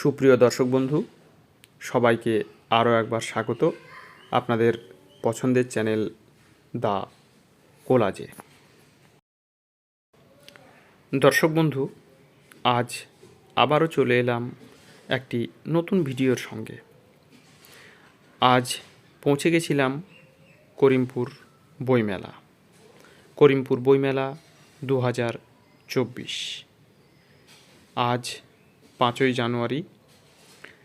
সুপ্রিয় দর্শক বন্ধু, সবাইকে আরও একবার স্বাগত আপনাদের পছন্দের চ্যানেল দা কোলাজে। দর্শক বন্ধু, আজ আবারও চলে এলাম একটি নতুন ভিডিওর সঙ্গে। আজ পৌঁছে গেছিলাম করিমপুর বইমেলা। করিমপুর বইমেলা দু হাজার চব্বিশ। আজ পাঁচই জানুয়ারি,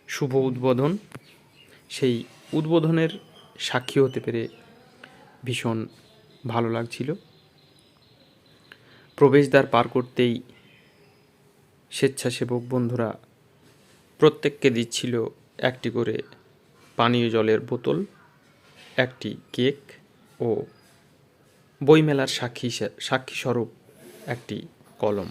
শুভ উদ্বোধন। সেই উদ্বোধনের সাক্ষী হতে পেরে ভীষণ ভালো লাগছিল। প্রবেশদ্বার পার করতেই স্বেচ্ছাসেবক বন্ধুরা প্রত্যেককে দিচ্ছিল একটি করে পানীয় জলের বোতল, একটি কেক ও বইমেলার সাক্ষী হিসা- সাক্ষী স্বরূপ একটি কলম।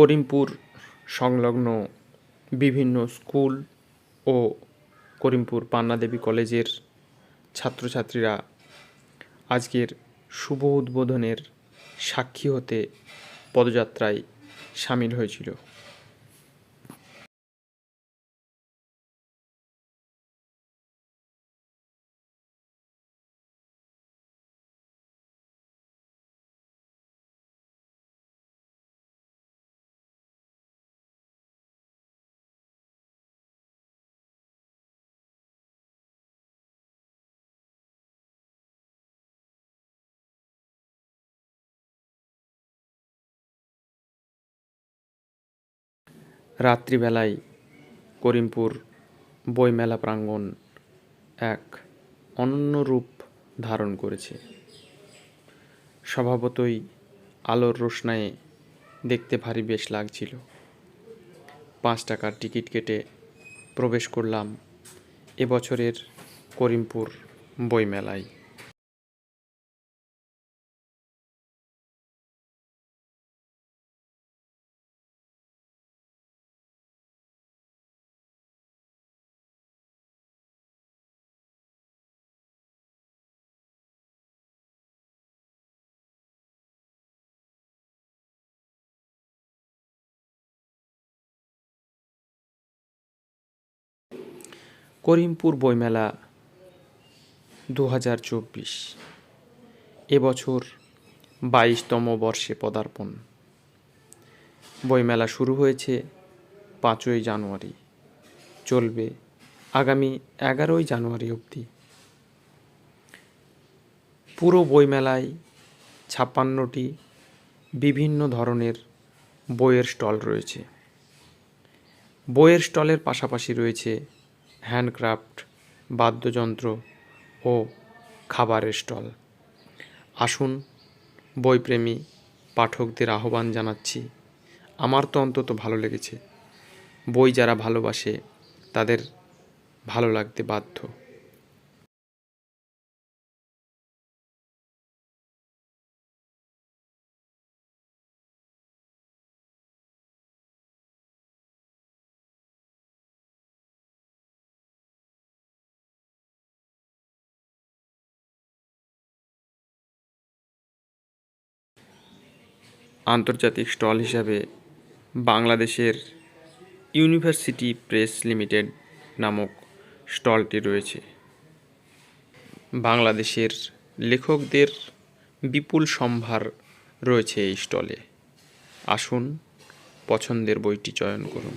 করিমপুর সংলগ্ন বিভিন্ন স্কুল ও করিমপুর পান্নাদেবী কলেজের ছাত্রছাত্রীরা আজকের শুভ উদ্বোধনের সাক্ষী হতে পদযাত্রায় সামিল হয়েছিল। রাত্রিবেলায় করিমপুর বইমেলা প্রাঙ্গণ এক অনন্য রূপ ধারণ করেছে। স্বভাবতই আলোর রোশনায়ে দেখতে ভারী বেশ লাগছিল। পাঁচ টাকার টিকিট কেটে প্রবেশ করলাম এবছরের করিমপুর বইমেলায়। করিমপুর বইমেলা দু হাজার চব্বিশ এবছর বাইশতম বর্ষে পদার্পণ। বইমেলা শুরু হয়েছে পাঁচই জানুয়ারি। চলবে আগামী এগারোই জানুয়ারি অবধি। পুরো বইমেলায় ছাপ্পান্নটি বিভিন্ন ধরনের বইয়ের স্টল রয়েছে। বইয়ের স্টলের পাশাপাশি রয়েছে হ্যান্ডক্রাফট, বাদ্যযন্ত্র ও খাবারের স্টল। আসুন, বইপ্রেমী পাঠকদের আহ্বান জানাচ্ছি। আমার তো অন্তত ভালো লেগেছে। বই যারা ভালোবাসে, তাদের ভালো লাগতে বাধ্য। আন্তর্জাতিক স্টল হিসাবে বাংলাদেশের ইউনিভার্সিটি প্রেস লিমিটেড নামক স্টলটি রয়েছে। বাংলাদেশের লেখকদের বিপুল সম্ভার রয়েছে এই স্টলে। আসুন পছন্দের বইটি চয়ন করুন।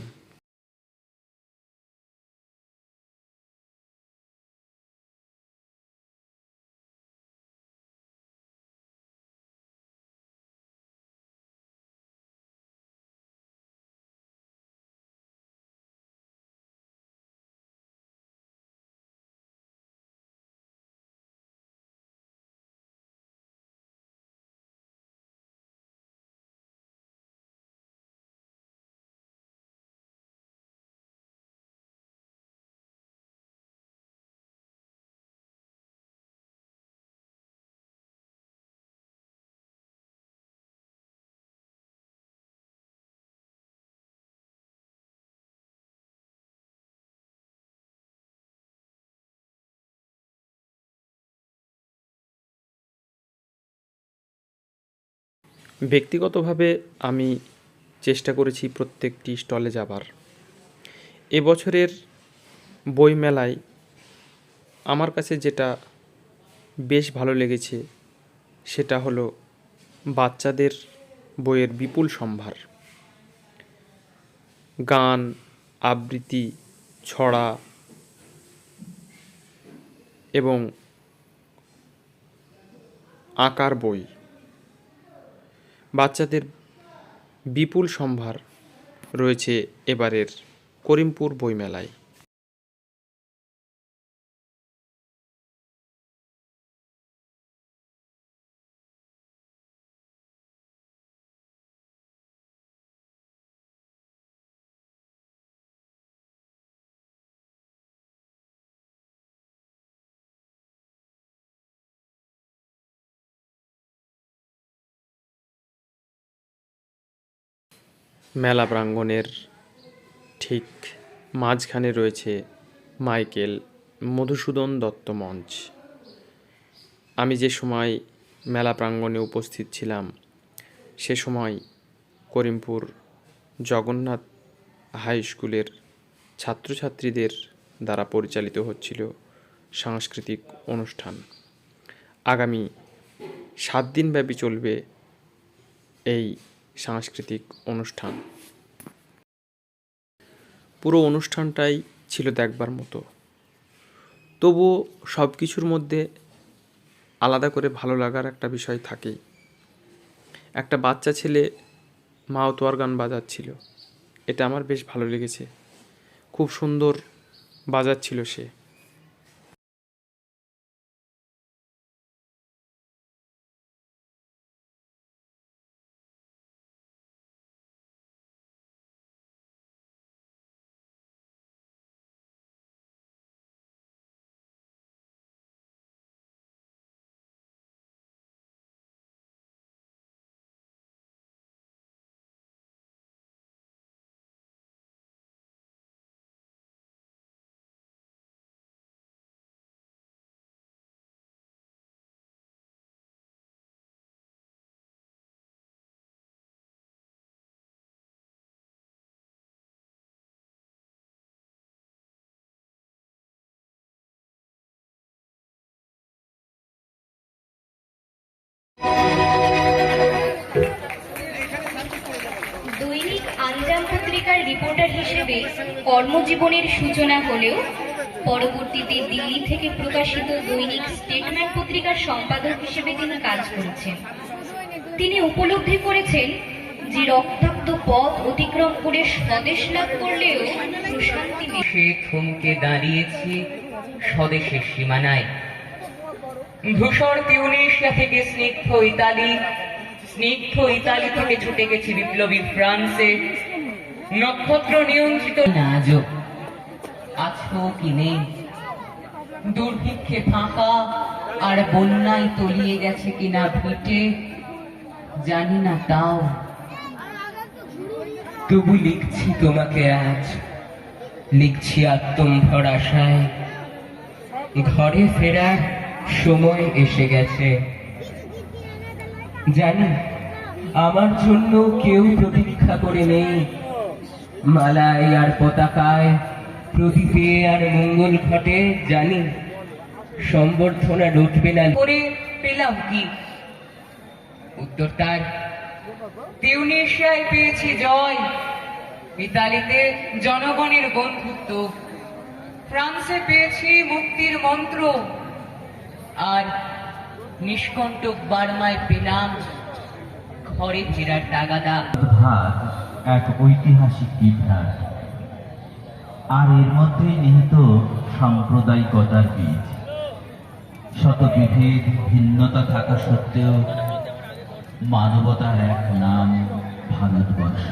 ব্যক্তিগতভাবে আমি চেষ্টা করেছি প্রত্যেকটি স্টলে যাবার। এবছরের বইমেলায় আমার কাছে যেটা বেশ ভালো লেগেছে, সেটা হলো বাচ্চাদের বইয়ের বিপুল সম্ভার। গান, আবৃত্তি, ছড়া এবং আঁকার বই। বাচ্চাদের বিপুল সম্ভার রয়েছে এবারের করিমপুর বইমেলায়। মেলা প্রাঙ্গণের ঠিক মাঝখানে রয়েছে মাইকেল মধুসূদন দত্ত মঞ্চ। আমি যে সময় মেলা প্রাঙ্গণে উপস্থিত ছিলাম, সে সময় করিমপুর জগন্নাথ হাই স্কুলের ছাত্রছাত্রীদের দ্বারা পরিচালিত হচ্ছিল সাংস্কৃতিক অনুষ্ঠান। আগামী সাত দিনব্যাপী চলবে এই সাংস্কৃতিক অনুষ্ঠান। পুরো অনুষ্ঠানটাই ছিল দেখবার মতো। তবুও সব কিছুর মধ্যে আলাদা করে ভালো লাগার একটা বিষয় থাকেই। একটা বাচ্চা ছেলে মাওতোয়ার গান বাজাচ্ছিল। এটা আমার বেশ ভালো লেগেছে। খুব সুন্দর বাজাচ্ছিল সে। দৈনিক আঞ্জাম পত্রিকার রিপোর্টার হিসেবে কর্মজীবনের সূচনা হলেও পরবর্তীতে দিল্লি থেকে প্রকাশিত দৈনিক স্টেটমেন্ট পত্রিকার সম্পাদক হিসেবে তিনি কাজ করেছেন। তিনি উপলব্ধি করেছেন যে রক্তাক্ত পথ অতিক্রম করে স্বদেশ লাভ করলেও প্রশান্তি থমকে দাঁড়িয়েছে স্বদেশের সীমানায়। ধূসর তিউনেশিয়া থেকে স্নিগ্ধ ইতালি স্নিগ্ধ ইতালি থেকে ছুটে গেছে বিপ্লবী ফ্রান্সে। নক্ষত্র নিয়ন্ত্রিত আজও আছো কি নেই? দুর্ভিক্ষে ফাঁকা আর বন্যায় তলিয়ে গেছে কিনা ভিটে, জানি না তাও। তবু লিখছি তোমাকে আজ, লিখছি আত্মম্ভর আশায়। ঘরে ফেরার সময় এসে গেছে। জানি, আমার জন্য কেউ প্রতীক্ষা করে নেই। মালায় আর পতাকায়, প্রদীপে আর মঙ্গল ঘটে, জানি। সম্বর্ধনা লুটবে না। করে পেলাম কি? উত্তর তার, তিউনিশিয়ায় পেয়েছি জয়। ইতালিতে জনগণের বন্ধুত্ব। ফ্রান্সে পেয়েছি মুক্তির মন্ত্র। আর নিষ্কণ্টক বার্মায় পেলাম ঘরে ফেরার তাগাদা। ভাগ এক ঐতিহাসিক বিভ্রাট। আর এর মধ্যে নিহিত সাম্প্রদায়িকতার বীজ। শত বিভেদ ভিন্নতা থাকা সত্ত্বেও মানবতার এক নাম ভারতবর্ষ।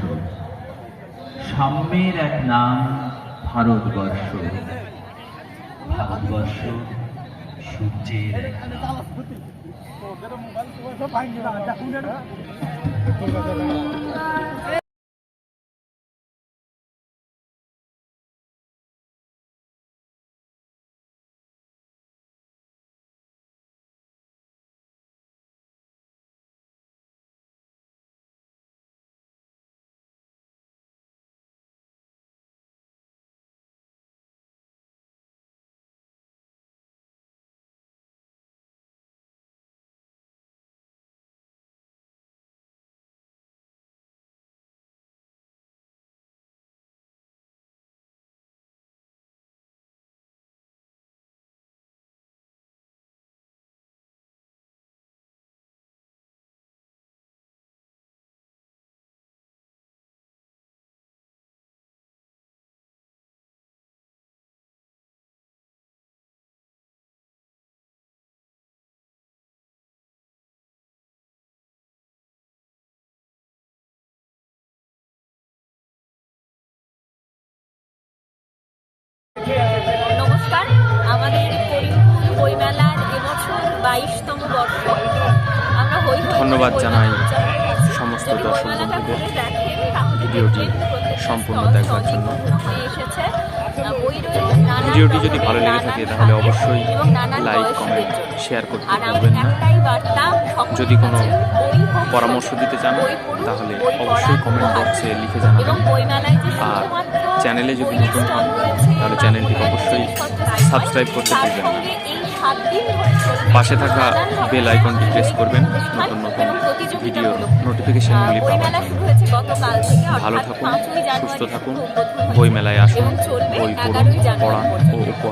সাম্যের এক নাম ভারতবর্ষ। ভারতবর্ষ সূর্যের এক নমস্কার আমাদের করিমপুর বইমেলার এবছর বাইশতম বর্ষ আমরা হই ধন্যবাদ জানাই। সমস্ত দর্শক বন্ধুদের ভিডিওটি সম্পূর্ণ দেখার জন্য। এসেছে। ভিডিওটি যদি ভালো লেগে থাকে তাহলে অবশ্যই লাইক, কমেন্ট, শেয়ার করতে পারবেন না যদি কোনো পরামর্শ দিতে চান, তাহলে অবশ্যই কমেন্ট বক্সে লিখে জানাবেন আর চ্যানেলে যদি নতুন হন, তাহলে চ্যানেলটি অবশ্যই সাবস্ক্রাইব করতে পারবেন। পাশে থাকা বেল আইকনটি প্রেস করবেন নতুন নতুন ভিডিও নোটিফিকেশনগুলি পাবেন পাওয়ার জন্য। ভালো থাকুন সুস্থ থাকুন বই মেলায় বইমেলায় আসুন বই পড়ুন পড়ান ও উপহার